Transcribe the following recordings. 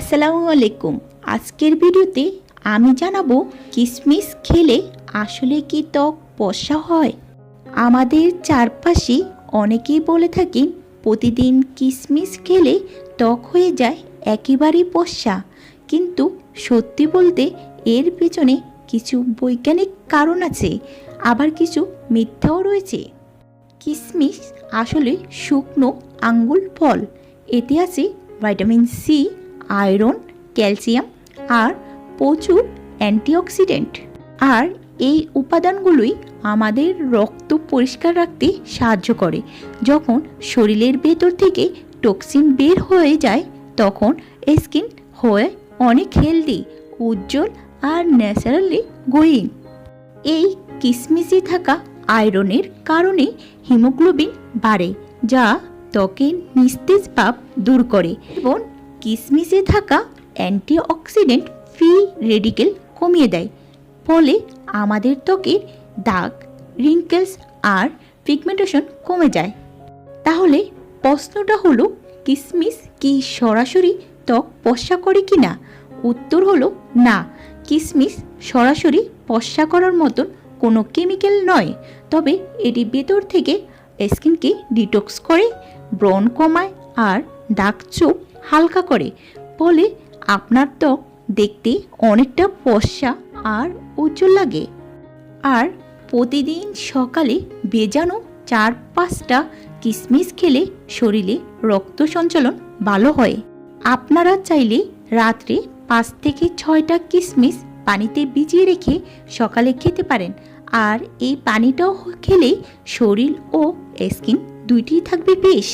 আসসালামু আলাইকুম। আজকের ভিডিওতে আমি জানাব কিশমিশ খেলে আসলে কি ত্বক পশা হয়? আমাদের চারপাশে অনেকেই বলে থাকেন, প্রতিদিন কিশমিশ খেলে ত্বক হয়ে যায় একেবারেই পশা কিন্তু সত্যি বলতে এর পেছনে কিছু বৈজ্ঞানিক কারণ আছে, আবার কিছু মিথ্যাও রয়েছে। কিশমিশ আসলে শুকনো আঙ্গুল ফল, এতে আছে ভিটামিন সি আয়রন, ক্যালসিয়াম আর প্রচুর অ্যান্টিঅক্সিডেন্ট। আর এই উপাদানগুলোই আমাদের রক্ত পরিষ্কার রাখতে সাহায্য করে। যখন শরীরের ভেতর থেকে টক্সিন বের হয়ে যায়, তখন স্কিন হয়ে অনেক হেলদি, উজ্জ্বল আর ন্যাচারালি গোয়িং। এই কিসমিসে থাকা আয়রনের কারণে হিমোগ্লোবিন বাড়ে, যা ত্বকের নিস্তেজ ভাব দূর করে এবং কিসমিসে থাকা অ্যান্টিঅক্সিডেন্ট ফ্রি রেডিকেল কমিয়ে দেয়। ফলে আমাদের ত্বকের দাগ, রিঙ্কেলস আর পিগমেন্টেশন কমে যায়। তাহলে প্রশ্নটা হলো, কিসমিস কি সরাসরি ত্বক পশা করে কি না উত্তর হলো, না, কিসমিস সরাসরি পশা করার মতন কোনো কেমিক্যাল নয়। তবে এটি ভেতর থেকে স্কিনকে ডিটক্স করে, ব্রণ কমায় আর দাগ চোখ হালকা করে ফলে আপনার ত্বক দেখতে অনেকটা পশা আর উজ্জ্বল লাগে। আর প্রতিদিন সকালে ভেজানো চার পাঁচটা কিশমিশ খেলে শরীরে রক্ত সঞ্চালন ভালো হয়। আপনারা চাইলে রাত্রে পাঁচ থেকে ছয়টা কিশমিশ পানিতে ভিজিয়ে রেখে সকালে খেতে পারেন। আর এই পানিটাও খেলে শরীর ও স্কিন দুইটিই থাকবে বেশ।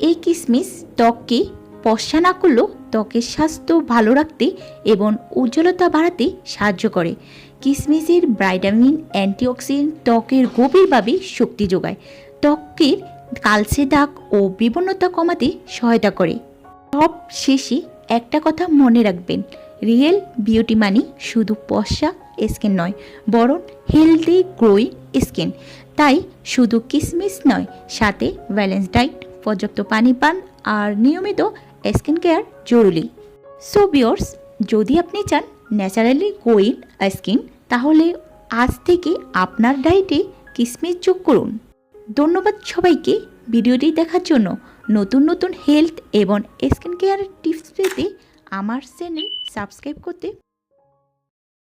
এই কিশমিশ ত্বককে পশা না করলেও ত্বকের স্বাস্থ্য ভালো রাখতে এবং উজ্জ্বলতা বাড়াতে সাহায্য করে। কিশমিশের ব্রাইটামিন অ্যান্টিঅক্সিডেন্ট ত্বকের গভীরভাবে শক্তি যোগায়। ত্বকের কালচে দাগ ও বিবর্ণতা কমাতে সহায়তা করে। সব শেষে একটা কথা মনে রাখবেন, রিয়েল বিউটি মানি শুধু পশা স্কিন নয়, বরং হেলদি, গ্রোয়িং স্কিন। তাই শুধু কিসমিস নয়, সাথে ব্যালেন্স ডায়েট পর্যাপ্ত পানি পান আর নিয়মিত স্কিন কেয়ার জরুরি। সো বিয়র্স যদি আপনি চান ন্যাচারালি গোয়িং স্কিন, তাহলে আজ থেকে আপনার ডায়েটে কিসমিস যোগ করুন। ধন্যবাদ সবাইকে ভিডিওটি দেখার জন্য। নতুন নতুন হেলথ এবং স্কিন কেয়ারের টিপস পেতে আমার চ্যানেল সাবস্ক্রাইব করতে